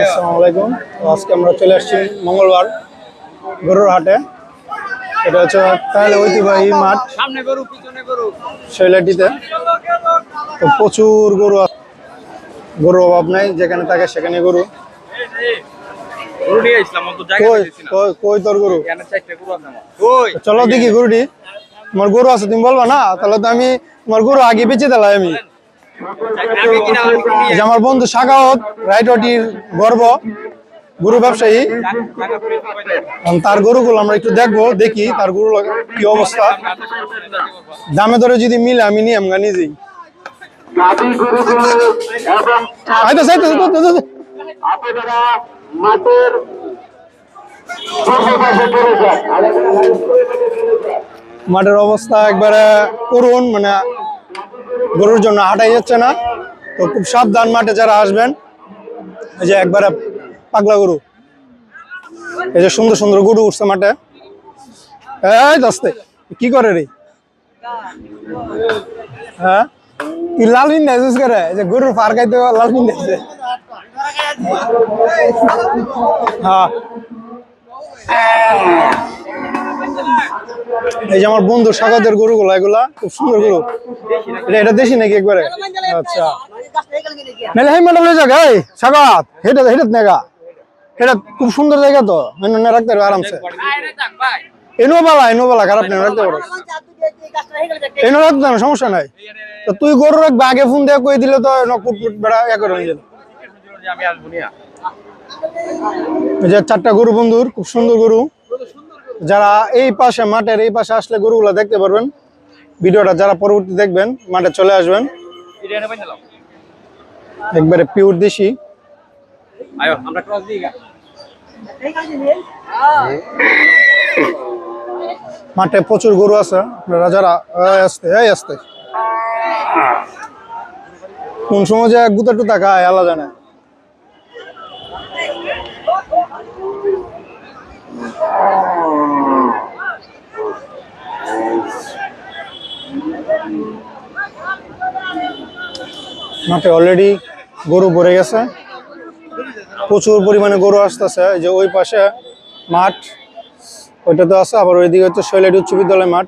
আসসালামু আলাইকুম। আজকে আমরা চলে আসছি মঙ্গলবার গরুর হাটে। এটা হচ্ছে তাহলে ঐতিহ্যবাহী মাঠ গরু গরু। শৈলাটিতে। তো প্রচুর গরু। গরুর অভাব নাই যেখানে থাকে সেখানে গরু। গরু কই তোর গরু? গরু আমার। চলো দেখি গরুটি। তোমার গরু আছে তুমি বলবা না? তাহলে তো আমি তোমার গরু আগে বেঁচে দিলাম আমি। আমার বন্ধু সাগাওত রাইটটির গর্ব, গরু ব্যবসায়ী। তার গরুগুলো আমরা একটু দেখব, দেখি তার গরু কি অবস্থা। দামে ধরে যদি মিলে, আমি নিয়ে আমরা নিজেই। মাঠের অবস্থা একবারে করুন মানে গরুর জন্য হাঁটাই যাচ্ছে না। তো খুব সাবধান মাঠে যারা আসবেন, এই যে একবারে পাগলা গরু, এই যে সুন্দর সুন্দর গরু উঠছে মাঠে। এই দস্তে, কি করে রে? হ্যাঁ? কি লাল বিন দেয় করে যে গরুর হ্যাঁ। এই যে আমার বন্ধু স্বাগতের গরুগুলো, এগুলা খুব সুন্দর গরু। এটা এটা দেশি নাকি একবারে? আচ্ছা। নাহলে হেই ম্যাডাম জায়গা এই স্বাগত হেটা হেটা নেগা এটা খুব সুন্দর জায়গা তো এনে রাখতে পারবে আরামসে। এনো বালা এনো বালা, খারাপ নেই, রাখতে পারো। এনো রাখতে না সমস্যা নাই। তো তুই গরু রাখবে, আগে ফোন দিয়ে কই দিলে তো এনো কুটকুট বেড়া ইয়া করে এই যে চারটা গরু বন্ধুর, খুব সুন্দর গরু। যারা এই পাশে মাঠের এই পাশে আসলে গরুগুলো দেখতে পারবেন ভিডিওটা যারা পরবর্তী দেখবেন মাঠে চলে আসবেন। একবারে পিওর দেশি। মাঠে প্রচুর গরু আছে আপনারা যারা আসতে এই আসতে। কোন সময় যে গুতা টুতা খায় আল্লাহ জানে। মাঠে অলরেডি গরু ভরে গেছে। প্রচুর পরিমাণে গরু আসতেছে। যে ওই পাশে মাঠ, ওইটা তো আছে, আবার ওইদিকে হচ্ছে শৈলাটি উচ্চ বিদ্যালয় মাঠ,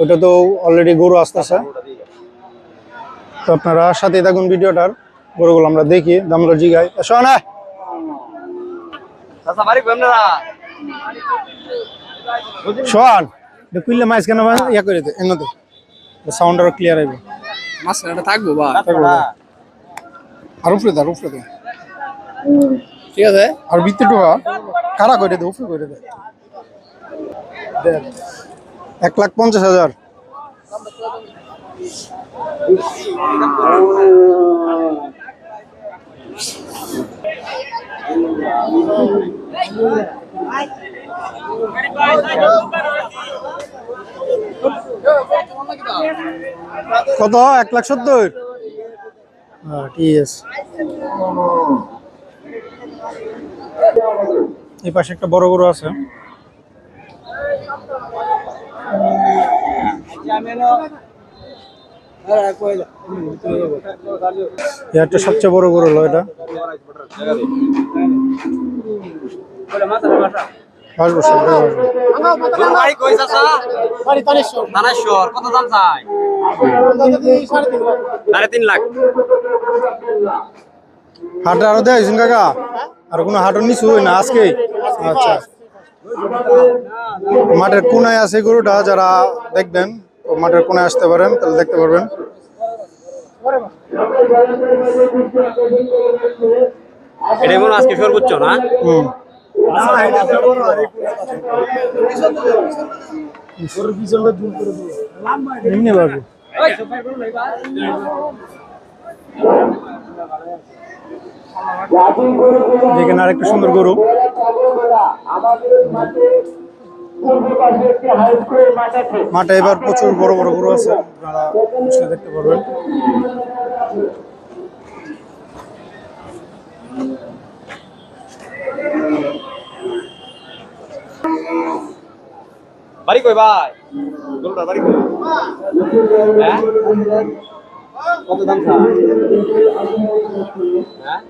ওইটা তো অলরেডি গরু আসতেছে। তো আপনারা সাথে থাকুন ভিডিওটার, গরুগুলো আমরা দেখি দামরা জিগাই। এসো শোন কুইলে মাইস কেন ইয়া করে দে এনতে সাউন্ড আরও ক্লিয়ার আইবে মাঝখানে থাকব বা। আর উপরে দে আর উপরে দে। ঠিক আছে? আর ভিতরে ঢোকা। কারা করে দে উপরে করে দে। এক লাখ পঞ্চাশ হাজার। কত? এক লাখ সত্তর? হ্যাঁ ঠিক আছে। এই পাশে একটা বড় গরু আছে। এটা সবচেয়ে বড় গরু হলো এটা। আসবে। গরু কই চাচা? বাড়ি তানেশ্বর। তানেশ্বর কত দাম চাই সাড়ে তিন লাখ। হাটে আরও দেয় কাকা? আর কোনো হাটও নিচু না আজকে আচ্ছা। মাঠের কোনায় আছে গরুটা যারা দেখবেন তো মাঠের কোনায় আসতে পারেন তাহলে দেখতে পারবেন। এটা মনে আজকে সর্বোচ্চ না? হুম। পারবে গাভী গরুগুলো আরেকটা সুন্দর গরু। একটি মাঠে এবার প্রচুর বড় বড় গরু আছে। আপনারা দেখতে পারবেন। বাড়ি কই ভাই? গরুটার বাড়ি কই? হ্যাঁ? কত দাম হ্যাঁ?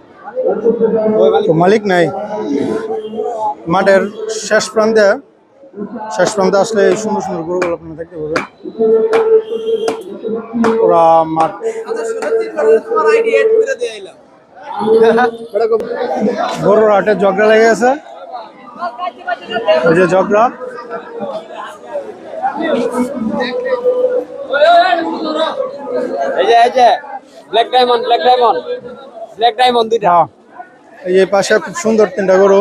মালিক? নাই। মাঠের শেষ প্রান্তে শেষ প্রান্তে আসলে এই সুন্দর সুন্দর গরুগুলো আপনারা দেখতে পাবেন। ওরা মাঠ গরুর হাটে ঝগড়া লেগে গেছে। ওই যে ঝগড়া। এই যে এই যে black diamond black diamond black diamond দুইটা। হ্যাঁ। এই যে পাশে খুব সুন্দর তিনটা গরু,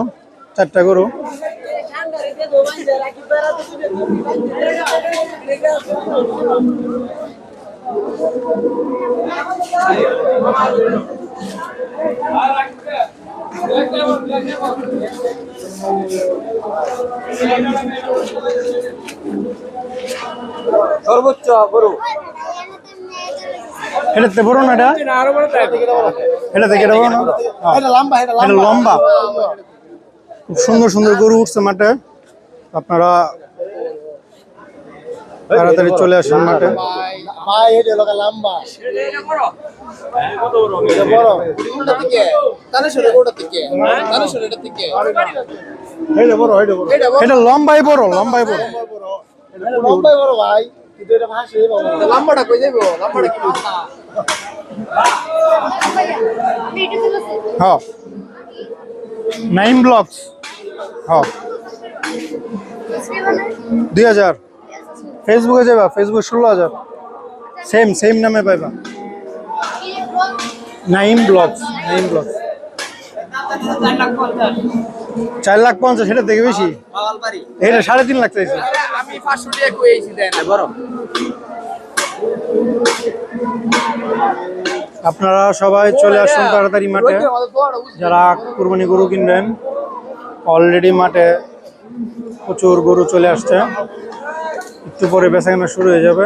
চারটা গরু। সর্বোচ্চ গরু। এটাতে বড় না এটা? এটা থেকে এটা বড় না? হ্যাঁ। এটা লম্বা খুব সুন্দর সুন্দর গরু উঠছে মাঠে। আপনারা তাড়াতাড়ি চলে আসেন মাঠে। এটা লম্বাই বড় লম্বাই বড়। লাম্বাটা কই যাইবো? লাম্বাটা কি হ্যাঁ। Nine blocks. হ্যাঁ। দুই হাজার। ফেসবুকে যাবা ফেসবুক ষোলো হাজার। সেম সেম নামে পাইবা। নাইম ব্লগস নাইম ব্লগস চার লাখ পঞ্চাশ। সেটা থেকে বেশি। এটা সাড়ে তিন লাখ চাইছে। আমি 500 টাকা কইছি দেন বড় আপনারা সবাই চলে আসুন তাড়াতাড়ি মাঠে। যারা কুরবানি গরু কিনবেন অলরেডি মাঠে প্রচুর গরু চলে আসছে। একটু পরে বেচাকেনা শুরু হয়ে যাবে।